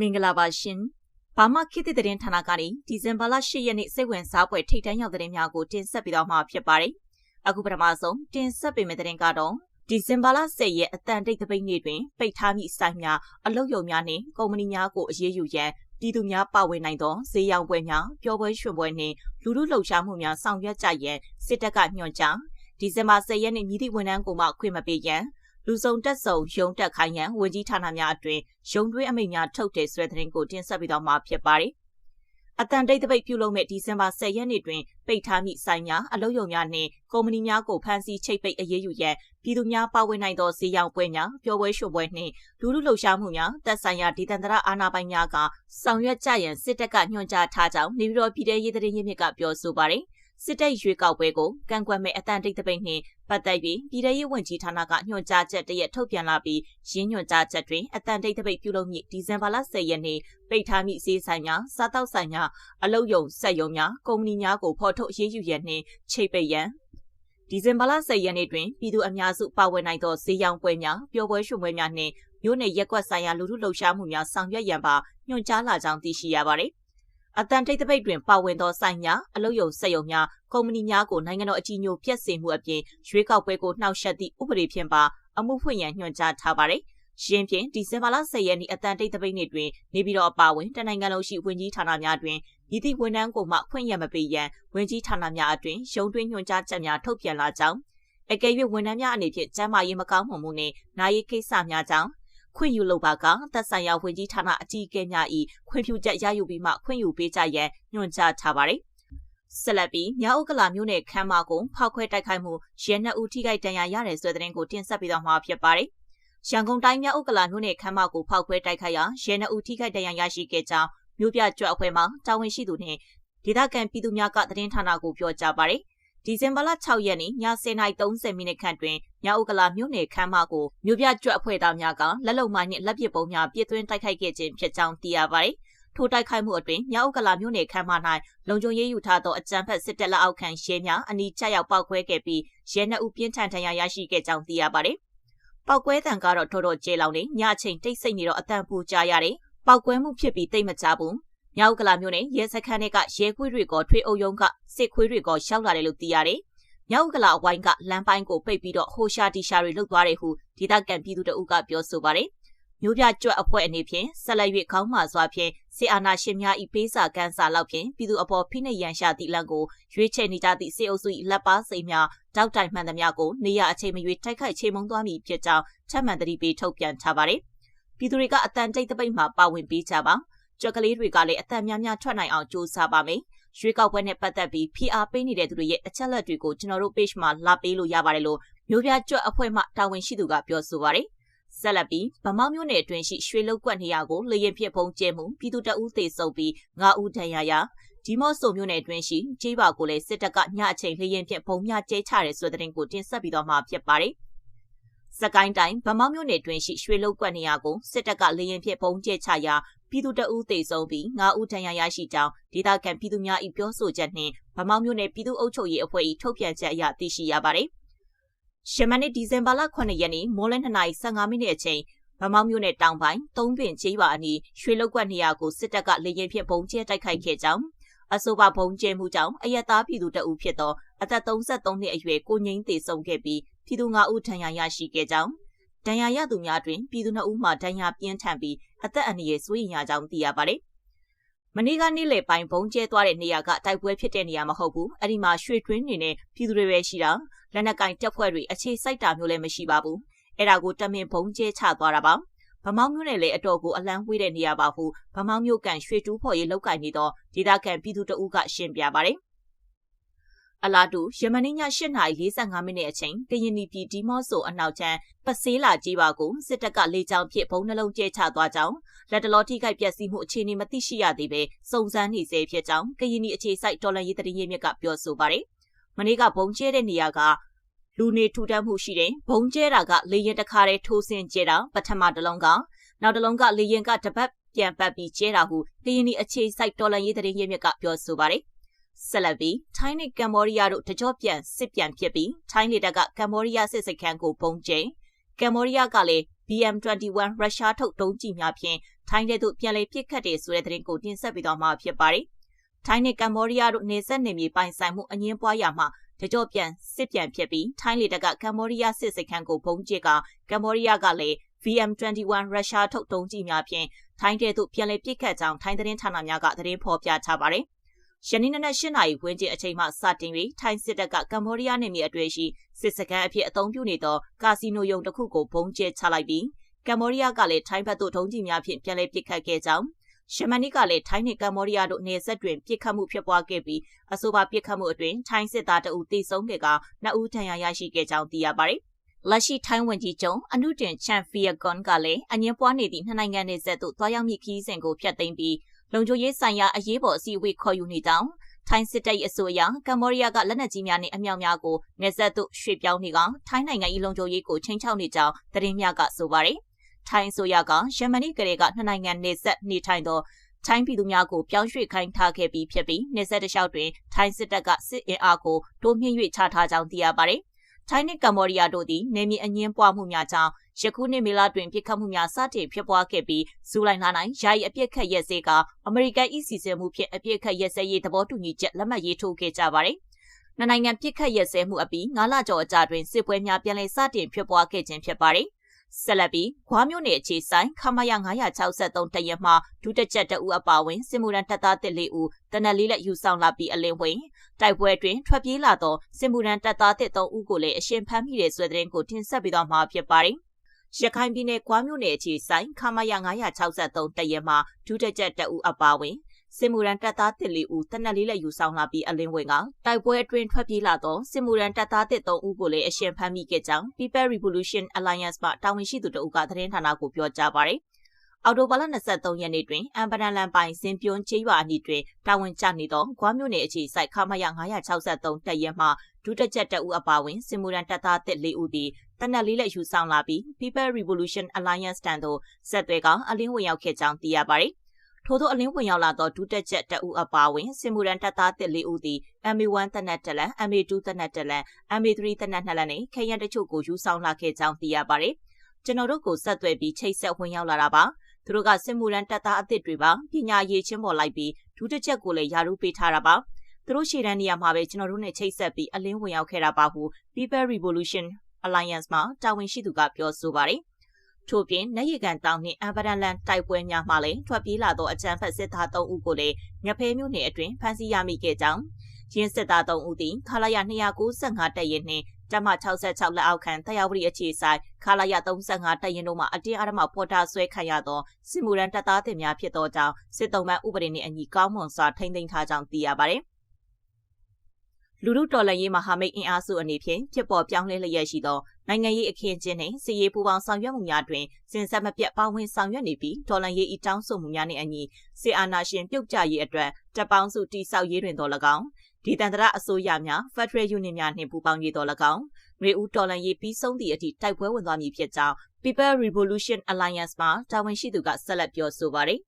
မင်္ဂလာပါရှင်။ဘာမှခေတ်သစ်သတင်းဌာနကနေဒီဇင်ဘာလ10ရက်နေ့စိတ်ဝင်စားဖွယ်ထိတ်တန့်ရောက်သတင်းများကိုတင်ဆက်ပေးတော့မှာဖြစ်ပါတယ်။အခုပထမဆုံးတင်ဆက်ပေးမယ့်သတင်းကတော့ဒီဇင်ဘာလ10ရက်အတန်တိတ်သပိတ်နေ့တွင်ပိတ်ထားမိစိုက်များအလုတ်ယုံများနှင့်ကုမ္ပဏီများကိုအရေးယူရန်ပြည်သူများပါဝင်နိုင်သောဈေးရောင်းပွဲများပျော်ပွဲရွှင်ပွဲနှင့်လူလူလှုပ်ရှားမှုများဆောင်ရွက်ကြရန်စစ်တပ်ကညွှန်ကြားဒီဇင်ဘာ10ရက်နေ့မြည်သည့်ဝန်ထမ်းကိုမှခွင့်မပေးရန် လူစုံတက်ဆုံရုံတက်ခိုင်းရန်ဝန်ကြီးဌာနများအတွင်ရုံတွင်းအမိန့်များထုတ်တယ်ဆိုတဲ့သတင်းကိုတင်ဆက်ပေးတော့မှာဖြစ်ပါတယ်။အတန်တိတ်တပိတ်ပြုလုပ်မဲ့ဒီဇင်ဘာ10ရက်နေ့တွင်ပိတ်ထားမိဆိုင်များအလုပ်ရုံများနှင့်ကုမ္ပဏီများကိုဖမ်းဆီးချိတ်ပိတ်အရေးယူရန်ပြည်သူများပါဝင်နိုင်သောဈေးရောင်းပွဲများပျော်ပွဲရွှင်ပွဲနှင့်လူလူလှုပ်ရှားမှုများတပ်ဆိုင်ရာဒေသန္တရအာဏာပိုင်များကဆောင်ရွက်ကြရန်စစ်တပ်ကညွှန်ကြားထားကြောင်းနေပြည်တော်ပြည်ထရေးသတင်းရင်းမြစ်ကပြောဆိုပါတယ်။ စစ်တပ်ရွေးကောက်ပွဲကိုကန့်ကွက်မဲ့အတန်တိတ်တပိတ်နှင့်ပတ်သက်ပြီးပြည်ထရေးဝန်ကြီးဌာနကညွှန်ကြားချက်တရက်ထုတ်ပြန်လာပြီးရင်းညွှန်ကြားချက်တွင်အတန်တိတ်တပိတ်ပြုလုပ်မည့်ဒီဇင်ဘာလ10ရက်နေ့ပိတ်ထားမည့်ဈေးဆိုင်များစားတောက်ဆိုင်များအလုပ်ယုံစက်ယုံများကုမ္ပဏီများကိုဖော်ထုတ်ရေးယူရန်နှင့်ချိတ်ပိတ်ရန်ဒီဇင်ဘာလ10ရက်နေ့တွင်ပြည်သူအများစုပါဝင်နိုင်သောဈေးရောင်းပွဲများပျော်ပွဲရွှင်ပွဲများနှင့်မြို့နယ်ရက်ကွက်ဆိုင်ရာလူထုလှုပ်ရှားမှုများဆောင်ရွက်ရန်ပါညွှန်ကြားလာကြောင်းသိရှိရပါသည် အတန်တိတ်တပိတ်တွင်ပါဝင်သောဆိုင်များအလုပ်ယုံစက်ယုံများကုမ္ပဏီများကိုနိုင်ငံတော်အကြီးအကျယ်ပြက်စင်မှုအပြင်ရွေးကောက်ပွဲကိုနှောက်ယှက်သည့်ဥပဒေဖြင့်ပါအမှုဖွင့်ရန်ညွှန်ကြားထားပါတယ်။ရှင်းဖြင့်ဒီဇင်ဘာလ10ရက်နေ့အတန်တိတ်တပိတ်နေ့တွင်နေပြည်တော်အပါအဝင်တနိုင်ငံလုံးရှိဝန်ကြီးဌာနများတွင်ဤသည့်ဝန်ထမ်းကိုမှဖွင့်ရမပေးရန်ဝန်ကြီးဌာနများအတွင်ရုံးတွင်းညွှန်ကြားချက်များထုတ်ပြန်လာကြောင်းအကယ်၍ဝန်ထမ်းများအနေဖြင့်ကျန်းမာရေးမကောင်းမှုမှုနှင့်နာရေးကိစ္စများကြောင့် ခွင့်ယူလိုပါကသက်ဆိုင်ရာဝန်ကြီးဌာနအကြီးအကဲများ၏ခွင့်ပြုချက်ရယူပြီးမှခွင့်ယူပေးကြရန်ညွှန်ကြားထားပါသည်ဆက်လက်ပြီးမြောက်ဥက္ကလာမြို့နယ်ခမ်းမကိုဖောက်ခွဲတိုက်ခိုက်မှုရဲနှစ်ဦးထိခိုက်ဒဏ်ရာရတယ်ဆိုတဲ့သတင်းကိုတင်ဆက်ပေးတော့မှာဖြစ်ပါတယ်။ရန်ကုန်တိုင်းမြောက်ဥက္ကလာမြို့နယ်ခမ်းမကိုဖောက်ခွဲတိုက်ခိုက်ရာရဲနှစ်ဦးထိခိုက်ဒဏ်ရာရရှိခဲ့ကြောင်းမြို့ပြကြွအဖွဲ့မှတာဝန်ရှိသူနှင့်ဒေသခံပြည်သူများကသတင်းဌာနကိုပြောကြားပါတယ်။ ဒီဇင်ဘာလ6ရက်နေ့ည10:30မိနစ်ခန့်တွင်မြောက်ဥက္ကလာမြို့နယ်ခမ်းမကိုမြို့ပြကြွအဖွဲ့သားများကလက်လုံမိုင်းနှင့်လက်ပစ်ပုံးများပြစ်သွင်းတိုက်ခိုက်ခဲ့ခြင်းဖြစ်ကြောင်းသိရပါတယ်။ထိုတိုက်ခိုက်မှုအတွင်းမြောက်ကလာမြို့နယ်ခမ်းမ၌လုံခြုံရေးယူထားသောအကြမ်းဖက်စစ်တပ်လက်အောက်ခံရဲများအနီးကျရောက်ပောက်ကွဲခဲ့ပြီးရဲနှစ်ဦးပြင်းထန်ထဏ်ရာရရှိခဲ့ကြောင်းသိရပါတယ်။ပောက်ကွဲတံကတော့တော်တော်ကျေလောင်နေညအချိန်တိတ်ဆိတ်နေတော့အတန်ပူကြရတယ်။ပောက်ကွဲမှုဖြစ်ပြီးတိတ်မကြဘူး။ မြောက်ကလာမြို့နယ်ရဲစခန်းတွေကရဲခွေးတွေကထွေအုပ်ယုံကစစ်ခွေးတွေကရောက်လာတယ်လို့သိရတယ်။မြောက်ကလာအဝိုင်းကလမ်းပိုင်းကိုပိတ်ပြီးတော့ဟိုရှာတီရှာတွေလှုပ်သွားတယ်ဟုဒေသခံပြည်သူတအုပ်ကပြောဆိုပါတယ်။မျိုးပြကြွအဖွဲ့အနေဖြင့်ဆက်လက်၍ခေါင်းမာစွာဖြင့်စေအာနာရှင်များ၏ပေးစာကမ်းစာလောက်ဖြင့်ပြည်သူအပေါ်ဖိနှိပ်ရန်ရှာသည့်လမ်းကိုရွေးချယ်နေကြသည့်စေအုပ်စု၏လက်ပါစိတ်များတောက်တိုင်မှန်သမျှကိုနေရအချိန်မရွေးတိုက်ခိုက်ချေမှုန်းသွားမည်ဖြစ်ကြောင်းထပ်မံတတိပေးထုတ်ပြန်ထားပါသည်ပြည်သူတွေကအတန်တိတ်တပိတ်မှပါဝင်ပေးကြပါ ကြွက်ကလေးတွေကလည်းအတန်များများထွက်နိုင်အောင်ကြိုးစားပါမယ်ရွေးကောက်ပွဲနဲ့ပတ်သက်ပြီး PR ပေးနေတဲ့သူတွေရဲ့အချက်လက်တွေကိုကျွန်တော်တို့ page မှာလာပေးလို့ရပါတယ်လို့မျိုးပြကြွက်အဖွဲ့မှတာဝန်ရှိသူကပြောဆိုပါတယ်။ဆက်လက်ပြီးဗမောက်မြို့နယ်အတွင်းရှိရွှေလုတ်ကွက်နေရာကိုလေရင်ဖြစ်ဖုံးကျဲမှုပြည်သူတအုပ်သေဆုံးပြီး9ဦးဒဏ်ရာရဒီမော့ဆိုမြို့နယ်အတွင်းရှိကျေးပါကိုလည်းစစ်တပ်ကညအချိန်လေရင်ဖြင့်ပုံမြကျဲချတယ်ဆိုတဲ့တင်ကိုတင်ဆက်ပြီးတော့မှဖြစ်ပါတယ်။ စကိုင်းတိုင်းဗမောက်မြို့နယ်အတွင်းရှိရွှေလုတ်ကွက်နေရာကိုစစ်တပ်ကလေရင်ဖြင့်ပုံကျဲချရာပြည်သူတအုပ်သေဆုံးပြီး9ဦးဒဏ်ရာရရှိကြောင်းဒေသခံပြည်သူများ၏ပြောဆိုချက်နှင့်ဗမောက်မြို့နယ်ပြည်သူ့အုပ်ချုပ်ရေးအဖွဲ့၏ထုတ်ပြန်ချက်အရသိရှိရပါတယ်။ရှမနေ့ဒီဇင်ဘာလ9ရက်နေ့မိုးလင်း2:15မိနစ်အချိန်ဗမောက်မြို့နယ်တောင်ပိုင်းသုံးပင်ကျေးရွာအနီးရွှေလုတ်ကွက်နေရာကိုစစ်တပ်ကလေရင်ဖြင့်ဘုံကျဲတိုက်ခိုက်ခဲ့ကြောင်းအဆိုပါဘုံကျဲမှုကြောင့်အယက်သားပြည်သူတအုပ်ဖြစ်သောအသက်33နှစ်အရွယ်ကိုငိမ့်သေးဆုံးခဲ့ပြီး ပြည်သူ9ဦးထဏ်ရာရရှိခဲ့ကြောင်းဒဏ်ရာရသူများတွင်ပြည်သူ2ဦးမှဒဏ်ရာပြင်းထန်ပြီးအသက်အန္တရာယ်စိုးရိမ်ရကြောင်းသိရပါတယ်မနေ့ကနေ့လယ်ပိုင်းဘုံကျဲသွားတဲ့နေရာကတိုက်ပွဲဖြစ်တဲ့နေရာမဟုတ်ဘူးအဲ့ဒီမှာရွှေတွင်းနေနဲ့ပြည်သူတွေပဲရှိတာလက်နက်ကင်တပ်ဖွဲ့တွေအခြေစိုက်တာမျိုးလည်းမရှိပါဘူးအဲ့ဒါကိုတမင်ဘုံကျဲချသွားတာပါဗမောင်းမျိုးနဲ့လည်းအတော်ကိုအလန်းဝေးတဲ့နေရာပါဟုဗမောင်းမျိုးကန်ရွှေတူးဖော်ရေးလောက်ကင်နေသောဒေသခံပြည်သူတအုပ်ကရှင်းပြပါတယ် အလာတူယမနေ့ည8:45မိနစ်အချိန်ကရင်ပြည်ဒီမော့ဆိုအနောက်ချမ်းပစေးလာကြီးပါကိုစစ်တပ်ကလေကြောင်းဖြင့်ဘုံနှလုံးကျဲချသွားကြောင်းလက်တလောထိခိုက်ပျက်စီးမှုအခြေအနေမသိရှိရသေးပဲစုံစမ်းနေစေဖြစ်ကြောင်းကရင်အခြေစိုက်တော်လန်ရေးတရင်မြစ်ကပြောဆိုပါတယ်။မနေ့ကဘုံကျဲတဲ့နေရာကလူနေထူထပ်မှုရှိတယ်။ဘုံကျဲတာကလေရင်တစ်ခါတည်းထိုးဆင်းကျဲတာပထမတစ်လုံးကနောက်တစ်လုံးကလေရင်ကတပတ်ပြန်ပတ်ပြီးကျဲတာဟုကရင်အခြေစိုက်တော်လန်ရေးတရင်မြစ်ကပြောဆိုပါတယ်။ ဆက်လက်ပြီးထိုင်းနဲ့ကမ္ဘောဒီးယားတို့တကြော့ပြန်စစ်ပြန်ဖြစ်ပြီးထိုင်းလေတပ်ကကမ္ဘောဒီးယားစစ်စခန်းကိုပုံကျဲကမ္ဘောဒီးယားကလည်း BM21 ရုရှားထုတ်ဒုံးကျည်များဖြင့်ထိုင်းတဲ့သို့ပြန်လည်ပစ်ခတ်တယ်ဆိုတဲ့သတင်းကိုတင်ဆက်ပေးသွားမှာဖြစ်ပါတယ်။ထိုင်းနဲ့ကမ္ဘောဒီးယားတို့နေဆက်နေမြေပိုင်ဆိုင်မှုအငင်းပွားရာမှာတကြော့ပြန်စစ်ပြန်ဖြစ်ပြီးထိုင်းလေတပ်ကကမ္ဘောဒီးယားစစ်စခန်းကိုဘုံကျစ်ကကမ္ဘောဒီးယားကလည်း VM21 ရုရှားထုတ်တုံးကြီးများဖြင့်ထိုင်းတဲ့သို့ပြန်လည်ပစ်ခတ်ကြောင်းထိုင်းသတင်းဌာနများကသတင်းဖော်ပြထားပါတယ်။ ယနေ့နနက်၈နာရီဝန်းကျင်အချိန်မှစတင်ပြီးထိုင်းစစ်တပ်ကကမ္ဘောဒီးယားနယ်မြေအတွင်းရှိစစ်စခန်းအဖြစ်အသုံးပြုနေသောကာစီနိုယုံတစ်ခုကိုဘုံကျဲချလိုက်ပြီးကမ္ဘောဒီးယားကလည်းထိုင်းဘက်သို့ထုံးကြီးများဖြင့်ပြန်လည်ပစ်ခတ်ခဲ့ကြောင်းရှမနီကလည်းထိုင်းနဲ့ကမ္ဘောဒီးယားတို့နေဆက်တွင်ပြစ်ခတ်မှုဖြစ်ပွားခဲ့ပြီးအဆိုပါပြစ်ခတ်မှုအတွင်းထိုင်းစစ်သားတအုပ်တိစုံခဲ့ကနှစ်ဦးထဏ်ရာရရှိခဲ့ကြောင်းသိရပါတယ်။လက်ရှိထိုင်းဝန်ကြီးချုပ်အနုတင်ချန်ဖီယကွန်ကလည်းအငင်းပွားနေသည့်နှစ်နိုင်ငံနယ်စပ်သို့တွားရောက်မိခီးစဉ်ကိုဖျက်သိမ်းပြီး လုံခြုံရေးဆိုင်ရာအရေးပေါ်အစည်းအဝေးခေါ်ယူနေကြောင်းထိုင်းစစ်တပ်၏အဆိုအရကမ္ဘောဒီးယားကလက်နက်ကြီးများနှင့်အမြောက်များကိုနေဆက်သို့ရွှေ့ပြောင်းနေကထိုင်းနိုင်ငံ၏လုံခြုံရေးကိုချိန်ချောက်နေကြောင်းသတင်းများကဆိုပါတယ်။ထိုင်းဆိုရကယမနီကလေးကနှစ်နိုင်ငံနေဆက်နေထိုင်သောထိုင်းပြည်သူများကိုပြောင်းရွှေ့ခိုင်းထားခဲ့ပြီးဖြစ်ပြီးနေဆက်တလျှောက်တွင်ထိုင်းစစ်တပ်ကစစ်အင်အားကိုတိုးမြှင့်၍ချထားကြောင်းသိရပါတယ်။ထိုင်းနှင့်ကမ္ဘောဒီးယားတို့သည်နေမြေအငင်းပွားမှုများကြောင့် ယခုနှစ်မေလတွင်ပြစ်ခတ်မှုများစတင်ဖြစ်ပွားခဲ့ပြီးဇူလိုင်လ၌ယာယီအပြစ်ခတ်ရက်စေးကအမေရိကန်၏စီစဉ်မှုဖြင့်အပြစ်ခတ်ရက်စဲရေးသဘောတူညီချက်လက်မှတ်ရေးထိုးခဲ့ကြပါတယ်။နှစ်နိုင်ငံပြစ်ခတ်ရက်စဲမှုအပြီး9လကျော်အကြာတွင်စစ်ပွဲများပြန်လည်စတင်ဖြစ်ပွားခဲ့ခြင်းဖြစ်ပါတယ်။ဆက်လက်ပြီးဂွားမြို့နယ်အခြေဆိုင်ခမရ963တရက်မှဒုတက်ချက်တဦးအပါဝင်စစ်မှုရန်တပ်သားတစ်လေးဦးတနက်လေးလက်ယူဆောင်လာပြီးအလင်းဝင်တိုက်ပွဲတွင်ထွက်ပြေးလာသောစစ်မှုရန်တပ်သားတစ်3ဦးကိုလည်းအရှင်ဖမ်းမိတဲ့ဆွဲတဲ့ရင်ကိုတင်ဆက်ပေးသွားမှာဖြစ်ပါတယ် ရခိုင်ပြည်နယ်ကွားမြို့နယ်အခြေဆိုင်ခမရ963တရက်မှဒုတက်ချက်တဦးအပါဝင်စစ်မှုရန်တပ်သားတစ်လေးဦးတနက်လေးလက်ယူဆောင်လာပြီးအလင်းဝင်ကတိုက်ပွဲအတွင်းထွက်ပြေးလာသောစစ်မှုရန်တပ်သားတစ်သုံးဦးကိုလည်းအရှင်ဖမ်းမိခဲ့ကြောင်း People Revolution Alliance မှတာဝန်ရှိသူတဦးကသတင်းဌာနကိုပြောကြားပါတယ်။အော်တိုဘာလ23ရက်နေ့တွင်အမ်ပဒန်လန်ပိုင်စင်ပြုံးချေးရွာအနီးတွင်တာဝန်ကျနေသောဂွားမြို့နယ်အခြေစိုက်ခမရ963တပ်ရဲမှဒုတက်ချက်တဦးအပါဝင်စစ်မှုရန်တပ်သားတစ်လေးဦးသည် တနက်လေးလက်ယူဆောင်လာပြီး People Revolution Alliance တန်သို့ဆက်သွဲကအလင်းဝင်ရောက်ခဲ့ကြောင်းသိရပါတယ်။ထို့သောအလင်းဝင်ရောက်လာသောဒုတက်ချက်တအူအပါဝင်စင်မူရန်တပ်သားတစ်လေးဦးသည် MA1 တနက်တလန် MA2 တနက်တလန် MA3 တနက်နှစ်လန်နဲ့ခရန်တချို့ကိုယူဆောင်လာခဲ့ကြောင်းသိရပါတယ်။ကျွန်တော်တို့ကိုဆက်သွယ်ပြီးချိတ်ဆက်ဝင်ရောက်လာတာပါ။သူတို့ကစင်မူရန်တပ်သားအသစ်တွေပါပညာရေးချင်းပေါ်လိုက်ပြီးဒုတက်ချက်ကိုလည်းယာရုပေးထားတာပါ။သူတို့ရှေ့တန်းနေရာမှာပဲကျွန်တော်တို့နဲ့ချိတ်ဆက်ပြီးအလင်းဝင်ရောက်ခဲ့တာပါဟု People Revolution Alliance မှာတာဝန်ရှိသူကပြောဆိုပါတယ်ထို့ပြင်နရကန်တောင်နှင့်အမ်ဘရန်လန်တိုက်ပွဲများမှလည်းထွက်ပြေးလာသောအကြမ်းဖက်စစ်သား3ဦးကိုလည်းငဖဲမြို့နယ်အတွင်းဖမ်းဆီးရမိခဲ့ကြောင်းရင်းစစ်သား3ဦးသည်ခလာရ295တပ်ရင်နှင့်တမ66လက်အောက်ခံတရားဝတီအခြေဆိုင်ခလာရ35တပ်ရင်တို့မှအတင်းအဓမ္မပေါ်တာဆွဲခံရသောစစ်မှုရန်တပ်သားတွေများဖြစ်သောကြောင့်စစ်တုံးမှဥပဒေနှင့်အညီကောင်းမွန်စွာထိန်းသိမ်းထားကြောင်းသိရပါသည် လူလူတော်လှန်ရေးမဟာမိတ်အင်အားစုအနေဖြင့်ဖြစ်ပေါ်ပြောင်းလဲလျက်ရှိသောနိုင်ငံရေးအခင်းကျင်းနှင့်စီရေးပူးပေါင်းဆောင်ရွက်မှုများတွင်စဉ်ဆက်မပြတ်ပါဝင်ဆောင်ရွက်နေပြီးတော်လှန်ရေးဤတောင်းဆိုမှုများနှင့်အညီစေအာနာရှင်ပြုတ်ကျရေးအတွက်တပ်ပေါင်းစုတိဆောက်ရေးတွင်တော်၎င်းဒီတန်တရအစိုးရများ Federal Union များနှင့်ပူးပေါင်းရေးတော်၎င်းရေဦးတော်လှန်ရေးပြီးဆုံးသည့်အထိတိုက်ပွဲဝင်သွားမည်ဖြစ်ကြောင်း People Revolution Alliance မှတာဝန်ရှိသူကဆက်လက်ပြောဆိုပါရယ်